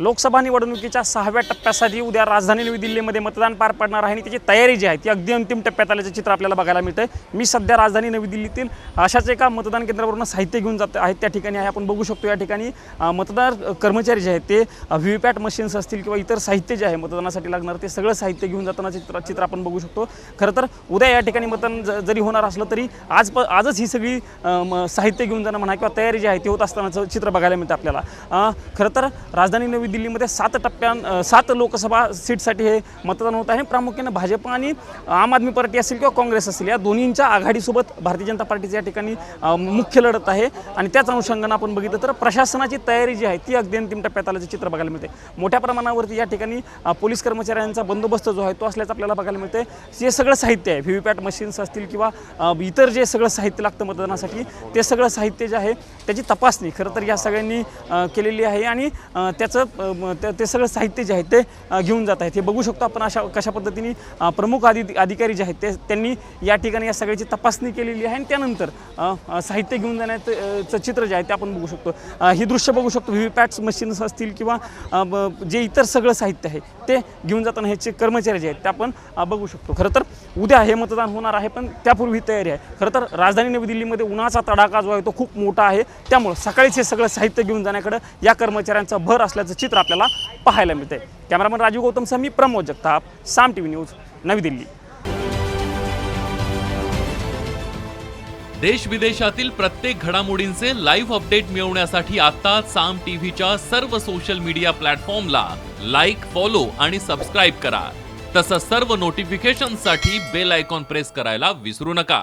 लोकसभा निवडणुकीच्या सहाव्या टप्प्यासाठी उद्या राजधानी नवी दिल्लीमध्ये मतदान पार पडणार आहे आणि त्याची तयारी जी आहे ती अगदी अंतिम टप्प्यात आल्याचं चित्र आपल्याला बघायला मिळतं मी सध्या राजधानी नवी दिल्लीतील अशाच एका मतदान केंद्रावरून साहित्य घेऊन जात आहेत त्या ठिकाणी आहे. आपण बघू शकतो या ठिकाणी मतदार कर्मचारी जे आहेत ते व्ही पॅट मशीन्स असतील किंवा इतर साहित्य जे आहे मतदानासाठी लागणार ते सगळं साहित्य घेऊन जाताना चित्र चित्र आपण बघू शकतो. खरं तर उद्या या ठिकाणी मतदान ज- जरी होणार असलं तरी आज प आजच ही सगळी साहित्य घेऊन जाणं म्हणा किंवा तयारी जी आहे ती होत असतानाचं चित्र बघायला मिळतं आपल्याला. खरं तर राजधानी नवी दिल्लीमध्ये सात टप्प्यां सात लोकसभा सीटसाठी हे मतदान होत आहे. प्रामुख्याने भाजप आणि आम आदमी पार्टी असेल किंवा काँग्रेस असेल या दोन्हींच्या आघाडीसोबत भारतीय जनता पार्टीचं या ठिकाणी मुख्य लढत आहे. आणि त्याच अनुषंगानं आपण बघितलं तर प्रशासनाची तयारी जी आहे ती अगदी अंतिम टप्प्यात आल्याचं चित्र बघायला मिळते मोठ्या प्रमाणावरती या ठिकाणी पोलीस कर्मचाऱ्यांचा बंदोबस्त जो आहे तो असल्याचं आपल्याला बघायला मिळते जे सगळं साहित्य आहे व्ही व्ही पॅट मशीन्स असतील किंवा इतर जे सगळं साहित्य लागतं मतदानासाठी ते सगळं साहित्य जे आहे त्याची तपासणी. खरं तर या सगळ्यांनी केलेली आहे. आणि त्याचं ते- ते सगळं साहित्य जे आहे ते घेऊन जात आहेत. हे बघू शकतो आपण अशा कशा पद्धतीने प्रमुख अधि अधिकारी जे आहेत ते त्यांनी या ठिकाणी या सगळ्याची तपासणी केलेली आहे. आणि त्यानंतर साहित्य घेऊन जाण्याचं चित्र जे आहे ते आपण बघू शकतो. हे ही दृश्य बघू शकतो. व्ही पॅट्स मशीन्स असतील किंवा ब- जे इतर सगळं साहित्य आहे ते घेऊन जाताना ह्याचे कर्मचारी जे आहेत ते आपण बघू शकतो. खरं तर उद्या हे मतदान होणार आहे पण त्यापूर्वी ही तयारी आहे. खरं तर राजधानी नवी दिल्लीमध्ये उन्हाचा तडाखा जो आहे तो खूप मोठा आहे. त्यामुळं सकाळीच हे सगळं साहित्य घेऊन जाण्याकडं या कर्मचाऱ्यांचा भर असल्याचं चित्र आपल्याला पाहायला मिळते कॅमेरामन राजीव गौतमसह मी Pramod Jagtap Saam T V news Navi Delhi. देश विदेशातील प्रत्येक घडामोडींचे लाईव्ह अपडेट मिळवण्यासाठी आता साम टीव्हीच्या सर्व सोशल मीडिया प्लॅटफॉर्मला लाईक फॉलो आणि सबस्क्राईब करा. तसंच सर्व नोटिफिकेशनसाठी बेल आयकॉन प्रेस करायला विसरू नका.